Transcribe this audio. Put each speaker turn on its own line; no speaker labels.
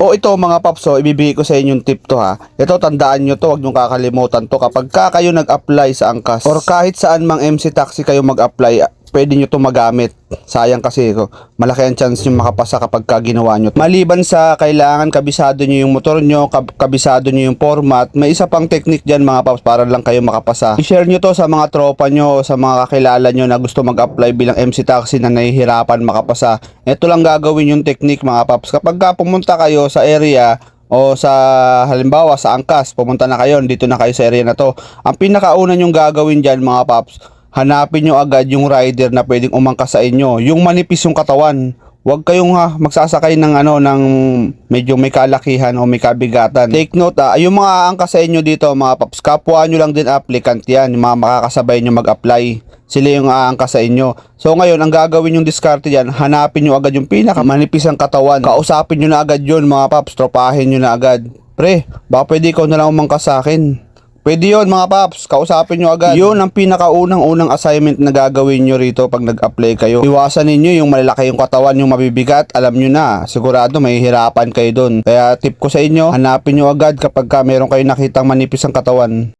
O ito mga paps, so ibibigay ko sa inyo yung tip to ha. Ito tandaan nyo to, huwag nyo kakalimutan to. Kapag ka kayo nag-apply sa angkas or kahit saan mang MC taxi kayo mag-apply, pwede nyo to magamit. Sayang kasi malaki ang chance nyo makapasa kapag ka ginawa nyo. to. Maliban sa kailangan kabisado nyo yung motor nyo, kab- kabisado nyo yung format, may isa pang technique dyan mga paps para lang kayo makapasa. I-share nyo to sa mga tropa nyo, sa mga kakilala nyo na gusto mag-apply bilang MC taxi na nahihirapan makapasa. Ito lang gagawin yung technique mga paps. Kapag ka pumunta kayo sa area, o sa halimbawa sa angkas, pumunta na kayo, dito na kayo sa area na to. Ang pinakauna nyong gagawin dyan mga paps, hanapin nyo agad yung rider na pwedeng umangkas sa inyo. Yung manipis yung katawan. Huwag kayong ha, magsasakay ng ano ng medyo may kalakihan o may kabigatan. Take note ah, yung mga angkas sa inyo dito mga paps, kapwa nyo lang din applicant yan, yung mga makakasabay nyo mag-apply. Sila yung aangkas sa inyo. So ngayon, ang gagawin yung diskarte dyan, hanapin nyo agad yung pinakamanipis ang katawan. Kausapin nyo na agad yun mga paps, tropahin nyo na agad. Pre, baka pwede ikaw na lang umangkas sa akin. Pwede yun mga paps, kausapin nyo agad. Yun ang pinakaunang-unang assignment na gagawin nyo rito pag nag-apply kayo. Iwasan ninyo yung malalaki yung katawan, yung mabibigat, alam nyo na, sigurado may hirapan kayo dun. Kaya tip ko sa inyo, hanapin nyo agad kapag ka meron kayo nakitang manipis ang katawan.